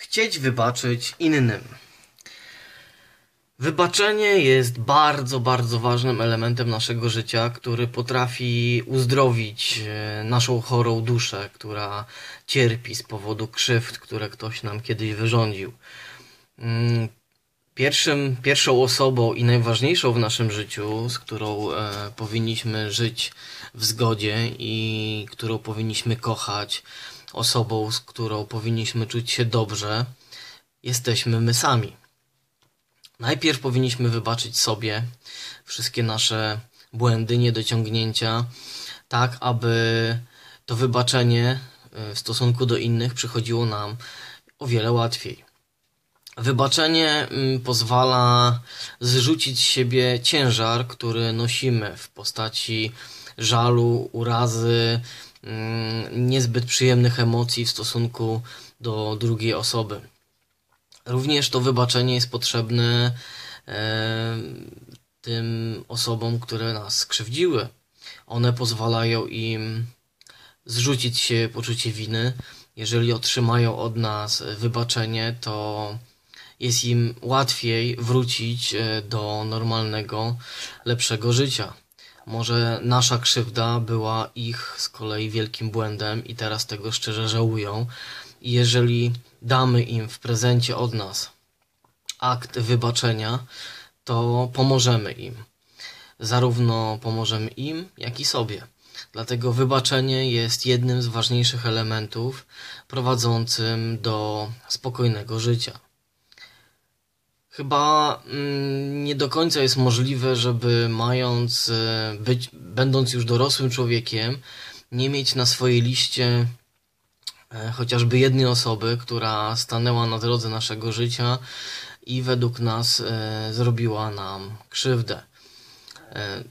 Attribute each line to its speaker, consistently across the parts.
Speaker 1: Chcieć wybaczyć innym. Wybaczenie jest bardzo, bardzo ważnym elementem naszego życia, który potrafi uzdrowić e, naszą chorą duszę, która cierpi z powodu krzywd, które ktoś nam kiedyś wyrządził. Mm, pierwszym, pierwszą osobą i najważniejszą w naszym życiu, z którą e, powinniśmy żyć w zgodzie i którą powinniśmy kochać, osobą, z którą powinniśmy czuć się dobrze, jesteśmy my sami. Najpierw powinniśmy wybaczyć sobie wszystkie nasze błędy, niedociągnięcia, tak aby to wybaczenie y, w stosunku do innych przychodziło nam o wiele łatwiej. Wybaczenie mm, pozwala zrzucić z siebie ciężar, który nosimy w postaci żalu, urazy, niezbyt przyjemnych emocji w stosunku do drugiej osoby. Również to wybaczenie jest potrzebne e, tym osobom, które nas skrzywdziły. One pozwalają im zrzucić się poczucie winy. Jeżeli otrzymają od nas wybaczenie, to jest im łatwiej wrócić e, do normalnego, lepszego życia. Może nasza krzywda była ich z kolei wielkim błędem i teraz tego szczerze żałują. Jeżeli damy im w prezencie od nas akt wybaczenia, to pomożemy im. Zarówno pomożemy im, jak i sobie. Dlatego wybaczenie jest jednym z ważniejszych elementów prowadzącym do spokojnego życia. Chyba mm, nie do końca jest możliwe, żeby mając, e, być, będąc już dorosłym człowiekiem, nie mieć na swojej liście E, chociażby jednej osoby, która stanęła na drodze naszego życia i według nas e, zrobiła nam krzywdę.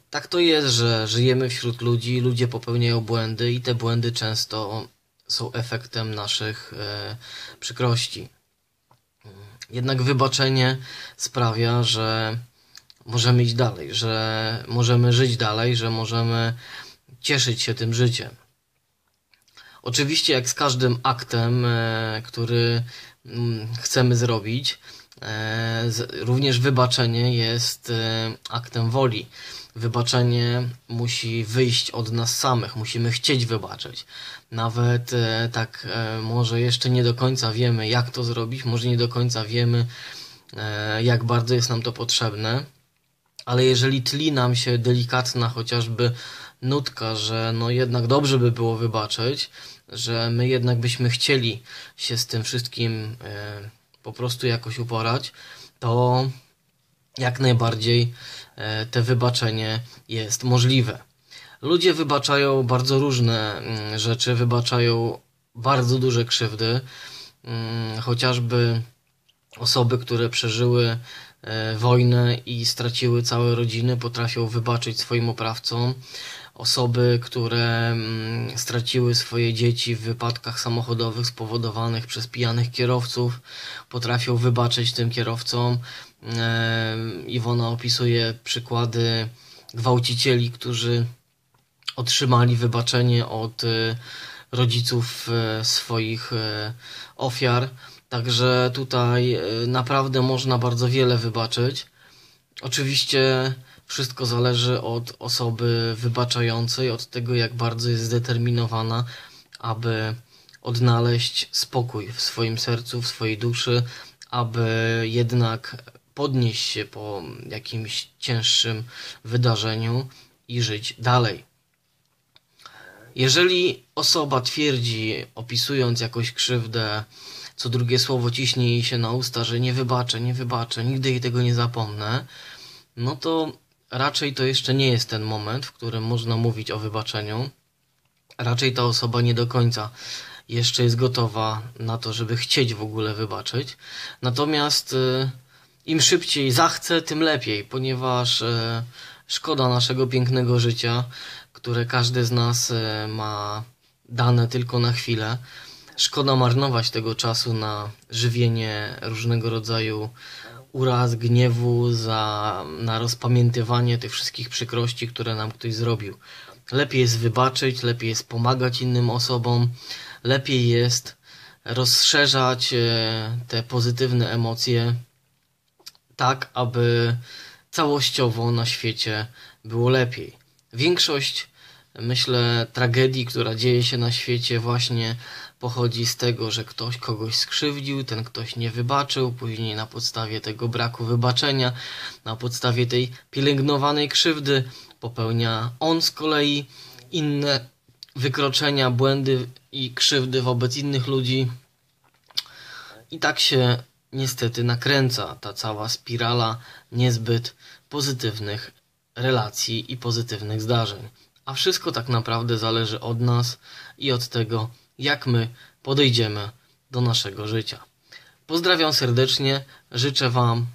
Speaker 1: Tak to jest, że żyjemy wśród ludzi, ludzie popełniają błędy i te błędy często są efektem naszych przykrości. Jednak wybaczenie sprawia, że możemy iść dalej, że możemy żyć dalej, że możemy cieszyć się tym życiem. Oczywiście, jak z każdym aktem, e, który mm, chcemy zrobić, również wybaczenie jest e, aktem woli. Wybaczenie musi wyjść od nas samych, musimy chcieć wybaczyć. Nawet tak, może jeszcze nie do końca wiemy, jak to zrobić, może nie do końca wiemy, jak bardzo jest nam to potrzebne, ale jeżeli tli nam się delikatna chociażby nutka, że no jednak dobrze by było wybaczyć, że my jednak byśmy chcieli się z tym wszystkim e, po prostu jakoś uporać, to jak najbardziej e, te wybaczenie jest możliwe. Ludzie wybaczają bardzo różne mm, rzeczy, wybaczają bardzo duże krzywdy, mm, chociażby osoby, które przeżyły wojnę i straciły całe rodziny, potrafią wybaczyć swoim oprawcom osoby, które mm, straciły swoje dzieci w wypadkach samochodowych spowodowanych przez pijanych kierowców, potrafią wybaczyć tym kierowcom. E, Iwona opisuje przykłady gwałcicieli, którzy otrzymali wybaczenie od e, rodziców e, swoich ofiar. Także tutaj naprawdę można bardzo wiele wybaczyć. Oczywiście wszystko zależy od osoby wybaczającej, od tego, jak bardzo jest zdeterminowana, aby odnaleźć spokój w swoim sercu, w swojej duszy, aby jednak podnieść się po jakimś cięższym wydarzeniu i żyć dalej. Jeżeli osoba twierdzi, opisując jakąś krzywdę, co drugie słowo ciśnie jej się na usta, że nie wybaczę, nie wybaczę, nigdy jej tego nie zapomnę, no to raczej to jeszcze nie jest ten moment, w którym można mówić o wybaczeniu. Raczej ta osoba nie do końca jeszcze jest gotowa na to, żeby chcieć w ogóle wybaczyć. Natomiast y, im szybciej zachce, tym lepiej, ponieważ y, szkoda naszego pięknego życia, które każdy z nas y, ma dane tylko na chwilę. Szkoda marnować tego czasu na żywienie różnego rodzaju uraz, gniewu, za, na rozpamiętywanie tych wszystkich przykrości, które nam ktoś zrobił. Lepiej jest wybaczyć, lepiej jest pomagać innym osobom, lepiej jest rozszerzać e, te pozytywne emocje tak, aby całościowo na świecie było lepiej. Większość, myślę, tragedii, która dzieje się na świecie, właśnie pochodzi z tego, że ktoś kogoś skrzywdził, ten ktoś nie wybaczył, później na podstawie tego braku wybaczenia, na podstawie tej pielęgnowanej krzywdy popełnia on z kolei inne wykroczenia, błędy i krzywdy wobec innych ludzi. I tak się niestety nakręca ta cała spirala niezbyt pozytywnych relacji i pozytywnych zdarzeń. A wszystko tak naprawdę zależy od nas i od tego, jak my podejdziemy do naszego życia. Pozdrawiam serdecznie, życzę Wam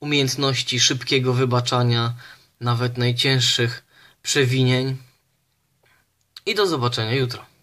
Speaker 1: umiejętności szybkiego wybaczania nawet najcięższych przewinień i do zobaczenia jutro.